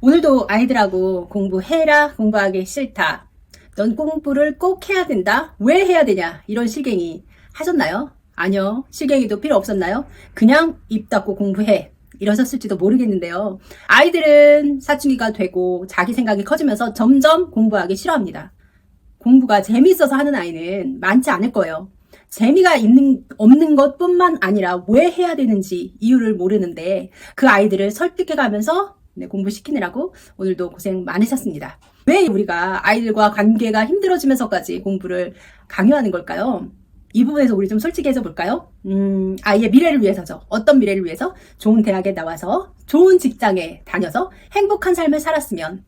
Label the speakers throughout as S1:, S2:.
S1: 오늘도 아이들하고 공부해라, 공부하기 싫다. 넌 공부를 꼭 해야 된다. 왜 해야 되냐? 이런 실갱이 하셨나요? 아니요. 실갱이도 필요 없었나요? 그냥 입 닫고 공부해. 이러셨을지도 모르겠는데요. 아이들은 사춘기가 되고 자기 생각이 커지면서 점점 공부하기 싫어합니다. 공부가 재미있어서 하는 아이는 많지 않을 거예요. 재미가 있는, 없는 것 뿐만 아니라 왜 해야 되는지 이유를 모르는데 그 아이들을 설득해 가면서 네, 공부시키느라고 오늘도 고생 많으셨습니다. 왜 우리가 아이들과 관계가 힘들어지면서까지 공부를 강요하는 걸까요? 이 부분에서 우리 좀 솔직해져 볼까요? 음, 아이의 미래를 위해서죠. 어떤 미래를 위해서? 좋은 대학에 나와서 좋은 직장에 다녀서 행복한 삶을 살았으면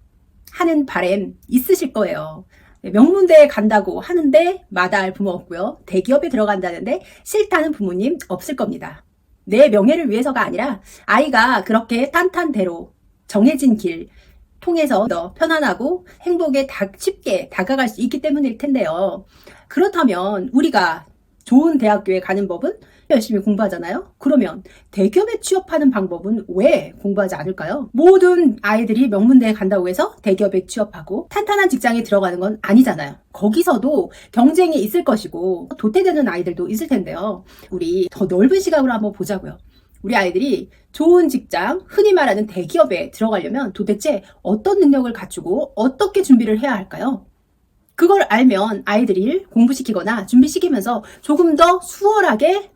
S1: 하는 바램 있으실 거예요. 네, 명문대에 간다고 하는데 마다할 부모 없고요. 대기업에 들어간다는데 싫다는 부모님 없을 겁니다. 내 명예를 위해서가 아니라 아이가 그렇게 탄탄대로 정해진 길 통해서 더 편안하고 행복에 다 쉽게 다가갈 수 있기 때문일 텐데요. 그렇다면 우리가 좋은 대학교에 가는 법은 열심히 공부하잖아요? 그러면 대기업에 취업하는 방법은 왜 공부하지 않을까요? 모든 아이들이 명문대에 간다고 해서 대기업에 취업하고 탄탄한 직장에 들어가는 건 아니잖아요. 거기서도 경쟁이 있을 것이고 도태되는 아이들도 있을 텐데요. 우리 더 넓은 시각으로 한번 보자고요. 우리 아이들이 좋은 직장, 흔히 말하는 대기업에 들어가려면 도대체 어떤 능력을 갖추고 어떻게 준비를 해야 할까요? 그걸 알면 아이들을 공부시키거나 준비시키면서 조금 더 수월하게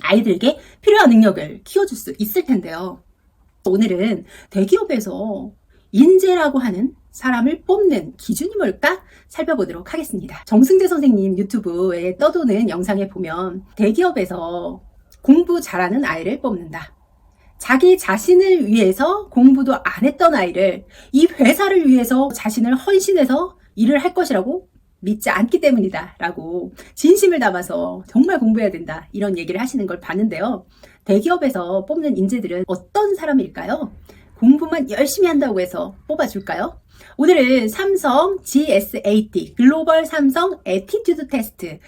S1: 아이들에게 필요한 능력을 키워줄 수 있을 텐데요. 오늘은 대기업에서 인재라고 하는 사람을 뽑는 기준이 뭘까 살펴보도록 하겠습니다. 정승재 선생님 유튜브에 떠도는 영상에 보면 대기업에서 공부 잘하는 아이를 뽑는다. 자기 자신을 위해서 공부도 안 했던 아이를 이 회사를 위해서 자신을 헌신해서 일을 할 것이라고 믿지 않기 때문이다. 라고 진심을 담아서 정말 공부해야 된다. 이런 얘기를 하시는 걸 봤는데요. 대기업에서 뽑는 인재들은 어떤 사람일까요? 공부만 열심히 한다고 해서 뽑아줄까요? 오늘은 삼성 GSAT, 글로벌 삼성 애티튜드 테스트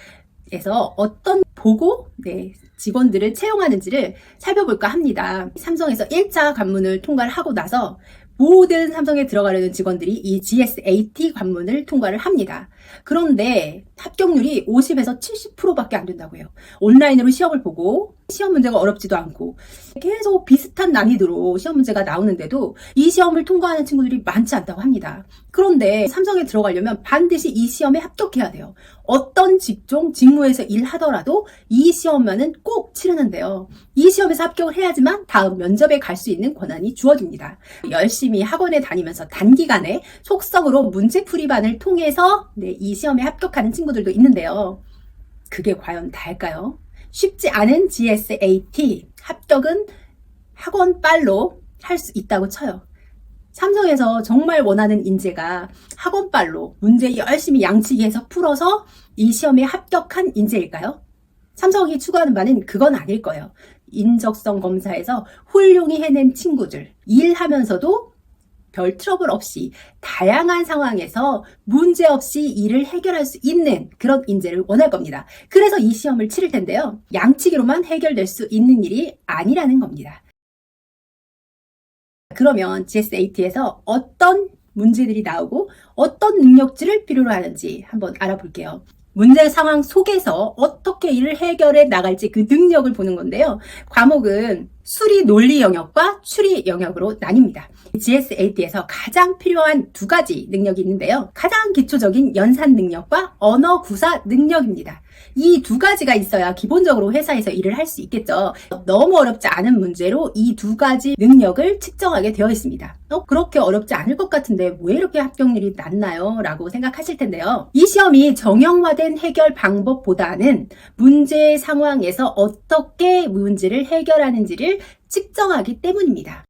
S1: 에서 어떤 보고, 네, 직원들을 채용하는지를 살펴볼까 합니다. 삼성에서 1차 관문을 통과를 하고 나서 모든 삼성에 들어가려는 직원들이 이 GSAT 관문을 통과를 합니다. 그런데 합격률이 50에서 70%밖에 안 된다고 해요. 온라인으로 시험을 보고 시험 문제가 어렵지도 않고 계속 비슷한 난이도로 시험 문제가 나오는데도 이 시험을 통과하는 친구들이 많지 않다고 합니다. 그런데 삼성에 들어가려면 반드시 이 시험에 합격해야 돼요. 어떤 직종, 직무에서 일하더라도 이 시험만은 꼭 치르는데요. 이 시험에서 합격을 해야지만 다음 면접에 갈 수 있는 권한이 주어집니다. 열심히 학원에 다니면서 단기간에 속성으로 문제풀이반을 통해서 네, 이 시험에 합격하는 친구 들도 있는데요. 그게 과연 다일까요? 쉽지 않은 GSAT 합격은 학원 빨로 할 수 있다고 쳐요. 삼성에서 정말 원하는 인재가 학원 빨로 문제 열심히 양치기해서 풀어서 이 시험에 합격한 인재일까요? 삼성이 추구하는 바는 그건 아닐 거예요. 인적성 검사에서 훌륭히 해낸 친구들, 일하면서도 별 트러블 없이 다양한 상황에서 문제 없이 일을 해결할 수 있는 그런 인재를 원할 겁니다. 그래서 이 시험을 치를 텐데요. 양치기로만 해결될 수 있는 일이 아니라는 겁니다. 그러면 GSAT에서 어떤 문제들이 나오고 어떤 능력치를 필요로 하는지 한번 알아볼게요. 문제 상황 속에서 어떻게 일을 해결해 나갈지 그 능력을 보는 건데요. 과목은 수리 논리 영역과 추리 영역으로 나뉩니다. GSAT에서 가장 필요한 두 가지 능력이 있는데요. 가장 기초적인 연산 능력과 언어 구사 능력입니다. 이 두 가지가 있어야 기본적으로 회사에서 일을 할 수 있겠죠. 너무 어렵지 않은 문제로 이 두 가지 능력을 측정하게 되어 있습니다. 어, 그렇게 어렵지 않을 것 같은데 왜 이렇게 합격률이 낮나요? 라고 생각하실 텐데요. 이 시험이 정형화된 해결 방법보다는 문제 상황에서 어떻게 문제를 해결하는지를 측정하기 때문입니다.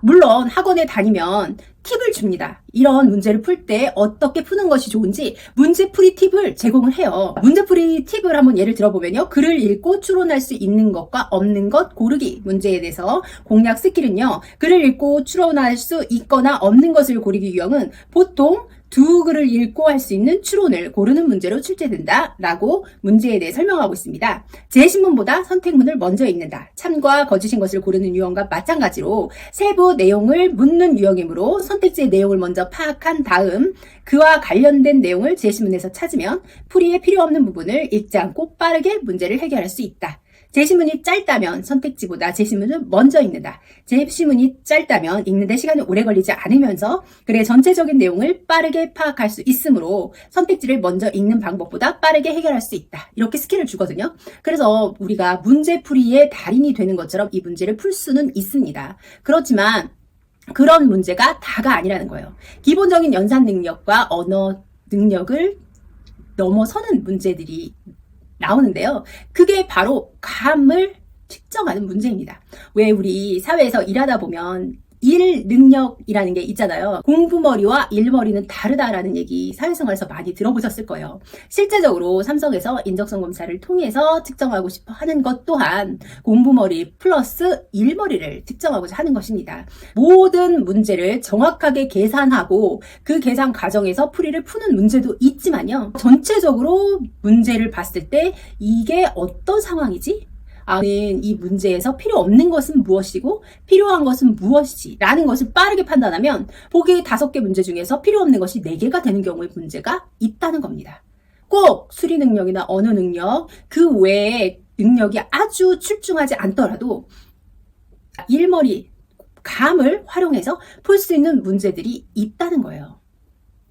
S1: 물론 학원에 다니면 팁을 줍니다. 이런 문제를 풀 때 어떻게 푸는 것이 좋은지 문제풀이 팁을 제공을 해요. 문제풀이 팁을 한번 예를 들어보면요. 글을 읽고 추론할 수 있는 것과 없는 것 고르기 문제에 대해서 공략 스킬은요. 글을 읽고 추론할 수 있거나 없는 것을 고르기 유형은 보통 두 글을 읽고 할 수 있는 추론을 고르는 문제로 출제된다. 라고 문제에 대해 설명하고 있습니다. 제신문보다 선택문을 먼저 읽는다. 참과 거짓인 것을 고르는 유형과 마찬가지로 세부 내용을 묻는 유형이므로 선택지의 내용을 먼저 파악한 다음 그와 관련된 내용을 제시문에서 찾으면 풀이에 필요 없는 부분을 읽지 않고 빠르게 문제를 해결할 수 있다. 제시문이 짧다면 선택지보다 제시문을 먼저 읽는다. 제시문이 짧다면 읽는데 시간이 오래 걸리지 않으면서 글의 전체적인 내용을 빠르게 파악할 수 있으므로 선택지를 먼저 읽는 방법보다 빠르게 해결할 수 있다. 이렇게 스킬을 주거든요. 그래서 우리가 문제풀이의 달인이 되는 것처럼 이 문제를 풀 수는 있습니다. 그렇지만 그런 문제가 다가 아니라는 거예요. 기본적인 연산 능력과 언어 능력을 넘어서는 문제들이 나오는데요. 그게 바로 감을 측정하는 문제입니다. 왜 우리 사회에서 일하다 보면 일 능력이라는 게 있잖아요. 공부머리와 일머리는 다르다라는 얘기 사회생활에서 많이 들어보셨을 거예요. 실제적으로 삼성에서 인적성 검사를 통해서 측정하고 싶어 하는 것 또한 공부머리 플러스 일머리를 측정하고자 하는 것입니다. 모든 문제를 정확하게 계산하고 그 계산 과정에서 풀이를 푸는 문제도 있지만요. 전체적으로 문제를 봤을 때 이게 어떤 상황이지? 아는 이 문제에서 필요 없는 것은 무엇이고 필요한 것은 무엇이지 라는 것을 빠르게 판단하면 보기 다섯 개 문제 중에서 필요 없는 것이 네 개가 되는 경우의 문제가 있다는 겁니다. 꼭 수리 능력이나 언어 능력 그 외에 능력이 아주 출중하지 않더라도 일머리 감을 활용해서 풀 수 있는 문제들이 있다는 거예요.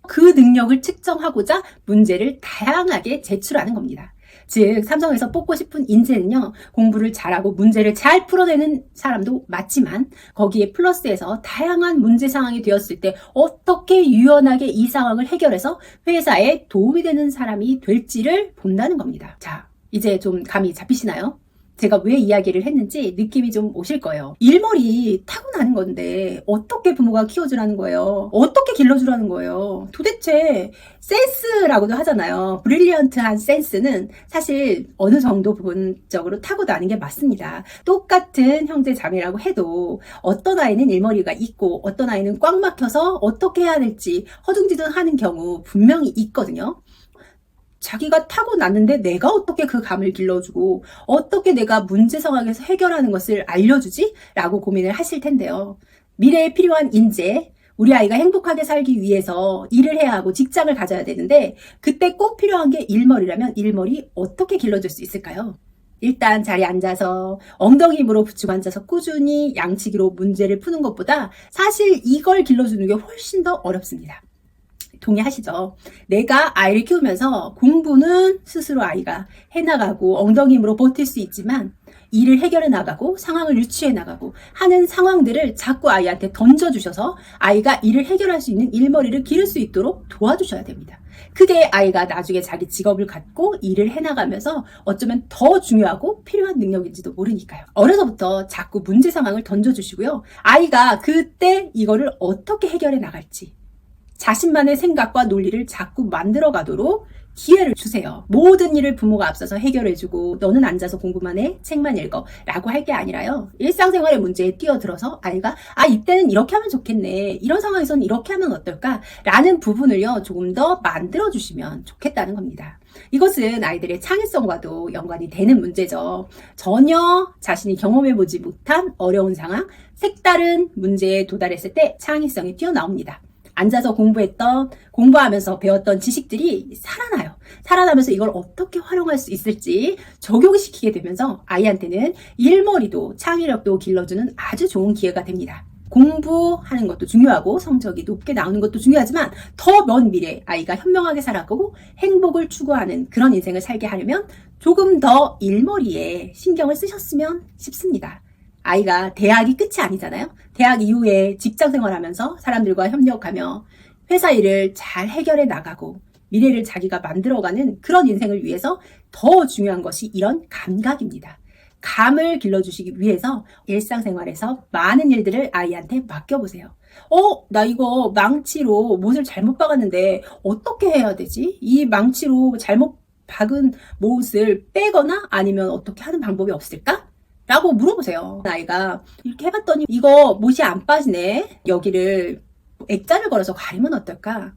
S1: 그 능력을 측정하고자 문제를 다양하게 제출하는 겁니다. 즉 삼성에서 뽑고 싶은 인재는요 공부를 잘하고 문제를 잘 풀어내는 사람도 맞지만 거기에 플러스해서 다양한 문제 상황이 되었을 때 어떻게 유연하게 이 상황을 해결해서 회사에 도움이 되는 사람이 될지를 본다는 겁니다. 자 이제 좀 감이 잡히시나요? 제가 왜 이야기를 했는지 느낌이 좀 오실 거예요. 일머리 타고나는 건데 어떻게 부모가 키워주라는 거예요? 어떻게 길러주라는 거예요? 도대체 센스라고도 하잖아요. 브릴리언트한 센스는 사실 어느 정도 부분적으로 타고나는 게 맞습니다. 똑같은 형제 자매라고 해도 어떤 아이는 일머리가 있고 어떤 아이는 꽉 막혀서 어떻게 해야 될지 허둥지둥 하는 경우 분명히 있거든요. 자기가 타고났는데 내가 어떻게 그 감을 길러주고 어떻게 내가 문제 상황에서 해결하는 것을 알려주지? 라고 고민을 하실 텐데요. 미래에 필요한 인재, 우리 아이가 행복하게 살기 위해서 일을 해야 하고 직장을 가져야 되는데 그때 꼭 필요한 게 일머리라면 일머리 어떻게 길러줄 수 있을까요? 일단 자리에 앉아서 엉덩이 힘으로 붙이고 앉아서 꾸준히 양치기로 문제를 푸는 것보다 사실 이걸 길러주는 게 훨씬 더 어렵습니다. 동의하시죠? 내가 아이를 키우면서 공부는 스스로 아이가 해나가고 엉덩이 힘으로 버틸 수 있지만 일을 해결해 나가고 상황을 유치해 나가고 하는 상황들을 자꾸 아이한테 던져주셔서 아이가 일을 해결할 수 있는 일머리를 기를 수 있도록 도와주셔야 됩니다. 그게 아이가 나중에 자기 직업을 갖고 일을 해나가면서 어쩌면 더 중요하고 필요한 능력인지도 모르니까요. 어려서부터 자꾸 문제 상황을 던져주시고요. 아이가 그때 이거를 어떻게 해결해 나갈지 자신만의 생각과 논리를 자꾸 만들어 가도록 기회를 주세요. 모든 일을 부모가 앞서서 해결해주고 너는 앉아서 공부만 해, 책만 읽어 라고 할 게 아니라요. 일상생활의 문제에 뛰어들어서 아이가 아 이때는 이렇게 하면 좋겠네. 이런 상황에서는 이렇게 하면 어떨까? 라는 부분을요. 조금 더 만들어주시면 좋겠다는 겁니다. 이것은 아이들의 창의성과도 연관이 되는 문제죠. 전혀 자신이 경험해보지 못한 어려운 상황, 색다른 문제에 도달했을 때 창의성이 뛰어나옵니다. 앉아서 공부했던, 공부하면서 배웠던 지식들이 살아나요. 살아나면서 이걸 어떻게 활용할 수 있을지 적용시키게 되면서 아이한테는 일머리도 창의력도 길러주는 아주 좋은 기회가 됩니다. 공부하는 것도 중요하고 성적이 높게 나오는 것도 중요하지만 더 먼 미래 아이가 현명하게 살아가고 행복을 추구하는 그런 인생을 살게 하려면 조금 더 일머리에 신경을 쓰셨으면 싶습니다. 아이가 대학이 끝이 아니잖아요. 대학 이후에 직장 생활하면서 사람들과 협력하며 회사 일을 잘 해결해 나가고 미래를 자기가 만들어가는 그런 인생을 위해서 더 중요한 것이 이런 감각입니다. 감을 길러주시기 위해서 일상생활에서 많은 일들을 아이한테 맡겨보세요. 어, 나 이거 망치로 못을 잘못 박았는데 어떻게 해야 되지? 이 망치로 잘못 박은 못을 빼거나 아니면 어떻게 하는 방법이 없을까? 라고 물어보세요. 아이가 이렇게 해봤더니 이거 못이 안 빠지네. 여기를 액자를 걸어서 가리면 어떨까?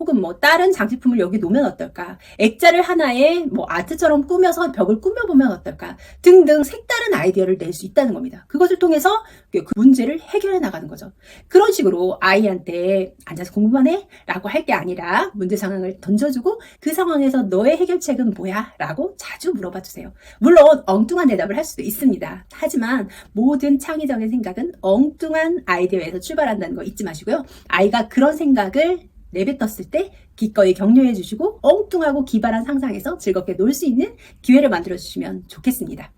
S1: 혹은 뭐 다른 장식품을 여기 놓으면 어떨까? 액자를 하나의 뭐 아트처럼 꾸며서 벽을 꾸며보면 어떨까? 등등 색다른 아이디어를 낼 수 있다는 겁니다. 그것을 통해서 그 문제를 해결해 나가는 거죠. 그런 식으로 아이한테 앉아서 공부만 해? 라고 할 게 아니라 문제 상황을 던져주고 그 상황에서 너의 해결책은 뭐야? 라고 자주 물어봐 주세요. 물론 엉뚱한 대답을 할 수도 있습니다. 하지만 모든 창의적인 생각은 엉뚱한 아이디어에서 출발한다는 거 잊지 마시고요. 아이가 그런 생각을 내뱉었을 때 기꺼이 격려해 주시고 엉뚱하고 기발한 상상에서 즐겁게 놀 수 있는 기회를 만들어 주시면 좋겠습니다.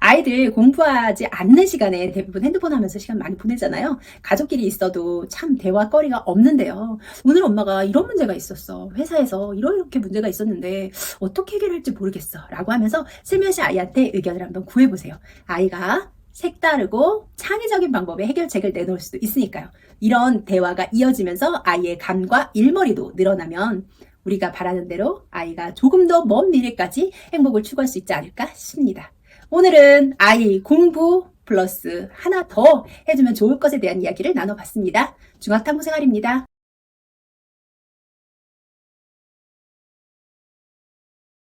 S1: 아이들 공부하지 않는 시간에 대부분 핸드폰 하면서 시간 많이 보내잖아요. 가족끼리 있어도 참 대화거리가 없는데요. 오늘 엄마가 이런 문제가 있었어. 회사에서 이렇게 문제가 있었는데 어떻게 해결할지 모르겠어. 라고 하면서 슬며시 아이한테 의견을 한번 구해보세요. 아이가 색다르고 창의적인 방법의 해결책을 내놓을 수도 있으니까요. 이런 대화가 이어지면서 아이의 감과 일머리도 늘어나면 우리가 바라는 대로 아이가 조금 더 먼 미래까지 행복을 추구할 수 있지 않을까 싶습니다. 오늘은 아이 공부 플러스 하나 더 해주면 좋을 것에 대한 이야기를 나눠봤습니다. 중학탐구 생활입니다.